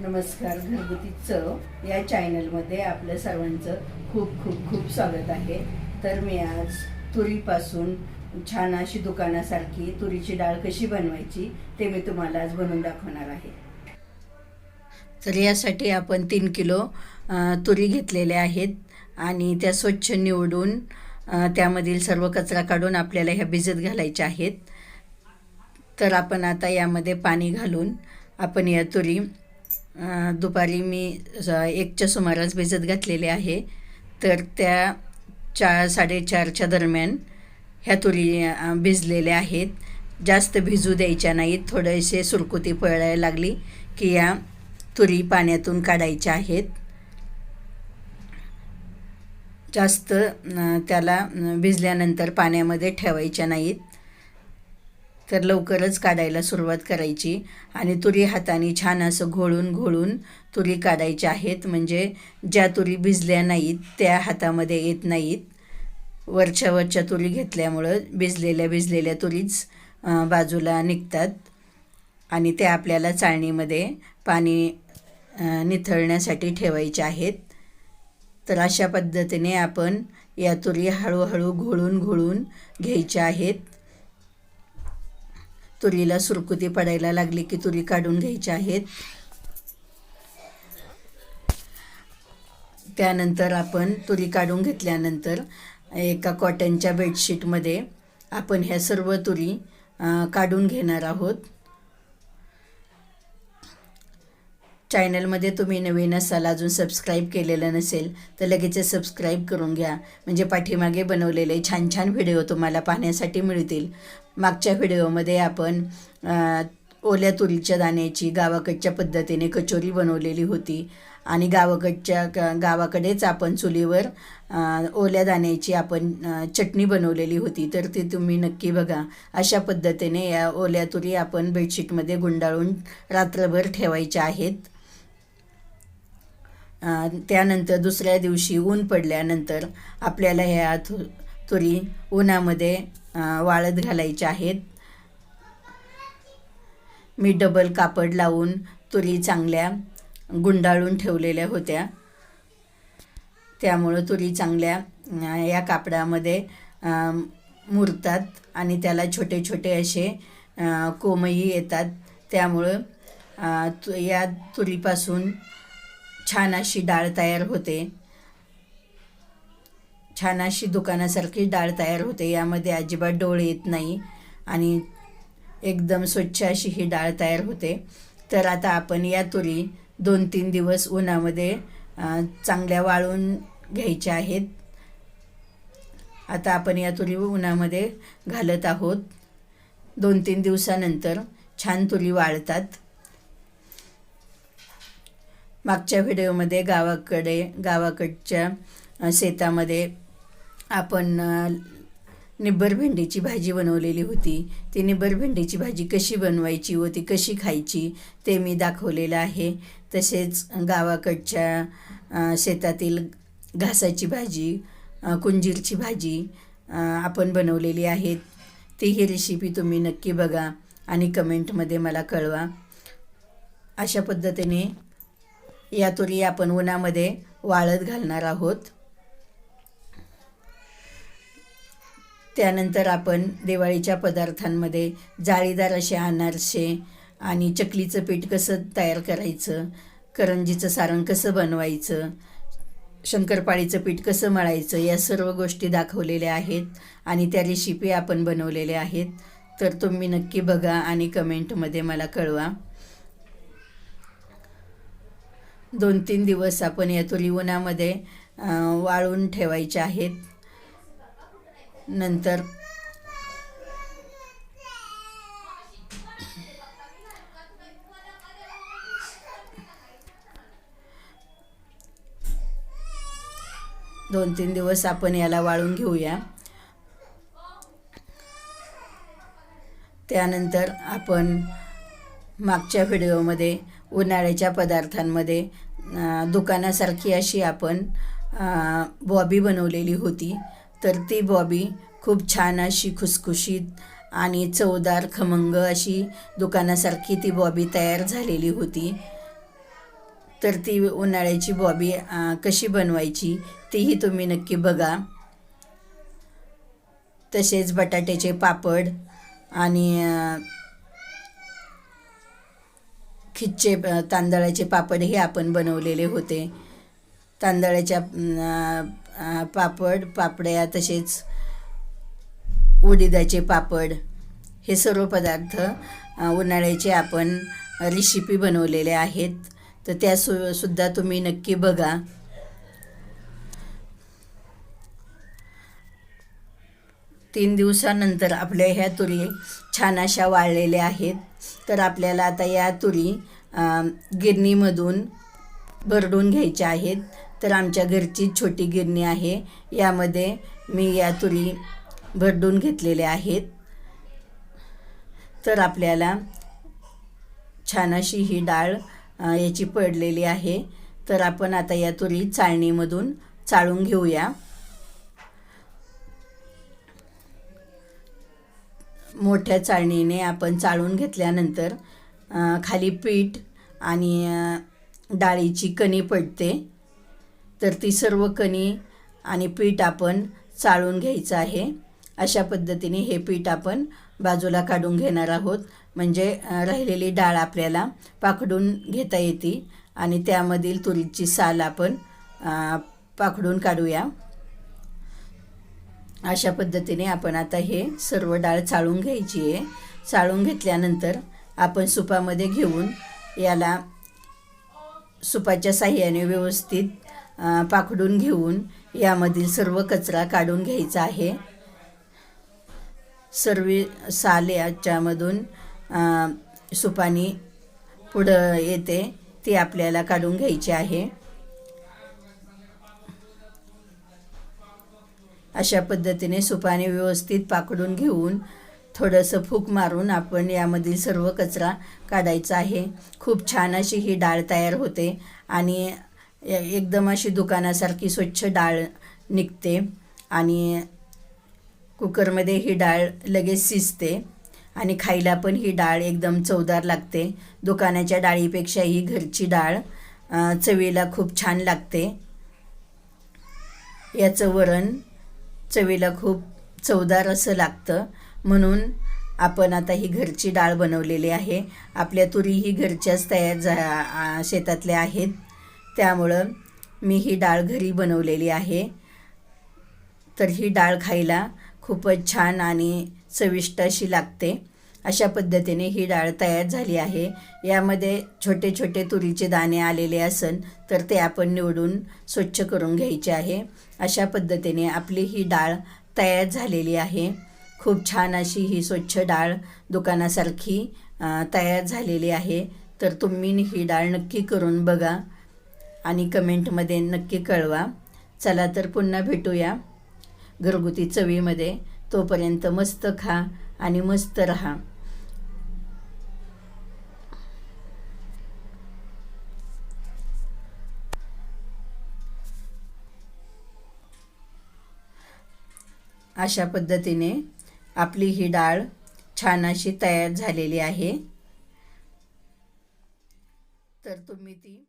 नमस्कार घरगुती चव या चॅनलमध्ये आपलं सर्वांचं खूप खूप खूप स्वागत आहे. तर मी आज तुरीपासून छान अशी दुकानासारखी तुरीची डाळ कशी बनवायची ते मी तुम्हाला आज बनवून दाखवणार आहे. तर यासाठी आपण तीन किलो तुरी घेतलेल्या आहेत आणि त्या स्वच्छ निवडून त्यामधील सर्व कचरा काढून आपल्याला ह्या भिजत घालायच्या आहेत. तर आपण आता यामध्ये पाणी घालून आपण या तुरी दुपारी मी एकच्या सुमारास भिजत घातलेले आहे. तर त्या चार साडेचारच्या दरम्यान ह्या तुरी भिजलेल्या आहेत. जास्त भिजू द्यायच्या नाहीत. थोडेसे सुरकुती पळायला लागली की या तुरी पाण्यातून काढायच्या आहेत. जास्त त्याला भिजल्यानंतर पाण्यामध्ये ठेवायच्या नाहीत. तर लवकरच काढायला सुरुवात करायची. आणि तुरी हाताने छान असं घोळून घोळून तुरी काढायच्या आहेत. म्हणजे ज्या तुरी भिजल्या नाहीत त्या हातामध्ये येत नाहीत. वरच्या वरच्या तुरी घेतल्यामुळं भिजलेल्या भिजलेल्या तुरीच बाजूला निघतात. आणि त्या आपल्याला चाळणीमध्ये पाणी निथळण्यासाठी ठेवायच्या आहेत. तर अशा पद्धतीने आपण या तुरी हळूहळू घोळून घोळून घ्यायच्या आहेत. तुरीला सुरकुती पडायला लागली की तुरी काढून घ्यायच्या आहेत. त्यानंतर आपण तुरी काढून घेतल्यानंतर एका कॉटनच्या बेडशीटमध्ये आपण ह्या सर्व तुरी काढून घेणार आहोत. चॅनलमध्ये तुम्ही नवीन असाल अजून सबस्क्राईब केलेलं नसेल तर लगेच सबस्क्राईब करून घ्या. म्हणजे पाठीमागे बनवलेले छान छान व्हिडिओ तुम्हाला पाहण्यासाठी मिळतील. मागच्या व्हिडिओमध्ये आपण ओल्या तुरीच्या दाण्याची गावाकडच्या पद्धतीने कचोरी बनवलेली होती. आणि गावाकडच्या गावाकडेच आपण चुलीवर ओल्या दाण्याची आपण चटणी बनवलेली होती. तर ती तुम्ही नक्की बघा. अशा पद्धतीने या ओल्या तुरी आपण बेडशीटमध्ये गुंडाळून रात्रभर ठेवायच्या आहेत. त्यानंतर दुसऱ्या दिवशी ऊन पडल्यानंतर आपल्याला ह्या तुरी उन्हामध्ये वाळत घालायच्या आहेत. मी डबल कापड लावून तुरी चांगल्या गुंडाळून ठेवलेल्या होत्या. त्यामुळं तुरी चांगल्या या कापडामध्ये मुरतात आणि त्याला छोटे छोटे असे कोमही येतात. त्यामुळं तु या तुरीपासून छान अशी डाळ तयार होते. छान अशी दुकानासारखी डाळ तयार होते. यामध्ये अजिबात डोळ येत नाही आणि एकदम स्वच्छ अशी ही डाळ तयार होते. तर आता आपण या तुरी दोन तीन दिवस उन्हामध्ये चांगल्या वाळून घ्यायच्या आहेत. आता आपण या तुरी उन्हामध्ये घालत आहोत. दोन तीन दिवसानंतर छान तुरी वाळतात. मागच्या व्हिडिओमध्ये गावाकडे गावाकडच्या शेतामध्ये आपण निब्बर भेंडीची भाजी बनवलेली होती. ती निब्बर भेंडीची भाजी कशी बनवायची व ती कशी खायची ते मी दाखवलेलं आहे. तसेच गावाकडच्या शेतातील घासाची भाजी कुंजीरची भाजी आपण बनवलेली आहे. ती ही रेसिपी तुम्ही नक्की बघा आणि कमेंटमध्ये मला कळवा. अशा पद्धतीने या तुरी आपण उन्हामध्ये वाळत घालणार आहोत. त्यानंतर आपण दिवाळीच्या पदार्थांमध्ये जाळीदार असे अनारसे आणि चकलीचं पीठ कसं तयार करायचं करंजीचं सारण कसं बनवायचं शंकरपाळीचं पीठ कसं मळायचं या सर्व गोष्टी दाखवलेल्या आहेत आणि त्या रेसिपी आपण बनवलेल्या आहेत. तर तुम्ही नक्की बघा आणि कमेंटमध्ये मला कळवा. दोन तीन दिवस आपण या तुरी उन्हामध्ये वाळून ठेवायच्या आहेत. नंतर दोन तीन दिवस आपण याला वाळून घेऊया. त्यानंतर आपण मागच्या व्हिडिओमध्ये उन्हाळ्याच्या पदार्थांमध्ये दुकानासारखी अशी आपण बॉबी बनवलेली होती. तर ती बॉबी खूप छान अशी खुसखुशीत आणि चवदार खमंग अशी दुकानासारखी ती बॉबी तयार झालेली होती. तर ती उन्हाळ्याची बॉबी कशी बनवायची तीही तुम्ही नक्की बघा. तसेच बटाट्याचे पापड आणि खिच्चे तांदळाचे पापडही आपण बनवलेले होते. तांदळाच्या पापड पापड्या तसेच उडीदाचे पापड हे सर्व पदार्थ उन्हाळ्याचे आपण रेसिपी बनवलेले आहेत. तर त्या सु सुद्धा तुम्ही नक्की बघा. तीन दिवसानंतर आपल्या ह्या तुरी छान अशा वाळलेल्या आहेत. तर आपल्याला आता या तुरी गिरणीमधून भरडून घ्यायच्या आहेत. तर आमच्या घरची छोटी गिरणी आहे. यामध्ये मी या तुरी भरडून घेतलेल्या आहेत. तर आपल्याला छान अशी ही डाळ याची पडलेली आहे. तर आपण आता या तुरी चाळणीमधून चाळून घेऊया. मोठ्या चाळणीने आपण चाळून घेतल्यानंतर खाली पीठ आणि डाळीची कणी पडते. तर ती सर्व कणी आणि पीठ आपण चाळून घ्यायचं आहे. अशा पद्धतीने हे पीठ आपण बाजूला काढून घेणार आहोत. म्हणजे राहिलेली डाळ आपल्याला पाकडून घेता येते आणि त्यामधील तुरीची साल आपण पाखडून पाकडून काढूया. अशा पद्धतीने आपण आता हे सर्व डाळ चाळून घ्यायची आहे. चाळून घेतल्यानंतर आपण सुपामध्ये घेऊन याला सुपाच्या साह्याने व्यवस्थित पाकडून घेऊन यामधील सर्व कचरा काढून घ्यायचा आहे. सर्व साल याच्यामधून सुपानी पुढं येते ती आपल्याला काढून घ्यायची आहे. अशा पद्धतीने सुपाने व्यवस्थित पाकडून घेऊन थोडंसं फूक मारून आपण यामधील सर्व कचरा काढायचा आहे. खूप छान अशी ही डाळ तयार होते आणि एकदम अशी दुकानासारखी स्वच्छ डाळ निघते आणि कुकरमध्ये ही डाळ लगेच शिजते आणि खायला पण ही डाळ एकदम चवदार लागते. दुकानाच्या डाळीपेक्षा ही घरची डाळ चवीला खूप छान लागते. याचं वरण चवीला खूप चवदार असं लागतं. म्हणून आपण आता ही घरची डाळ बनवलेली आहे. आपल्या तुरी ही घरच्याच तयार झा शेतातल्या आहेत. त्यामुळं मी ही डाळ घरी बनवलेली आहे. तर ही डाळ खायला खूपच छान आणि चविष्ट अशी लागते. अशा पद्धतीने ही डाळ तयार झाली आहे. यामध्ये छोटे छोटे तुरीचे दाणे आलेले असन तर ते आपण निवडून स्वच्छ करून घ्यायचे आहे. अशा पद्धतीने आपली ही डाळ तयार झालेली आहे. खूप छान अशी ही स्वच्छ डाळ दुकानासारखी तयार झालेली आहे. तर तुम्ही ही डाळ नक्की करून बघा. आणि कमेंटमध्ये नक्की कळवा. चला तर पुन्हा भेटूया. घरगुती चवीमध्ये तोपर्यंत मस्त खा आणि मस्त रहा. अशा पद्धतीने आपली ही डाळ छान अशी तयार झालेली आहे. तर तुम्ही ती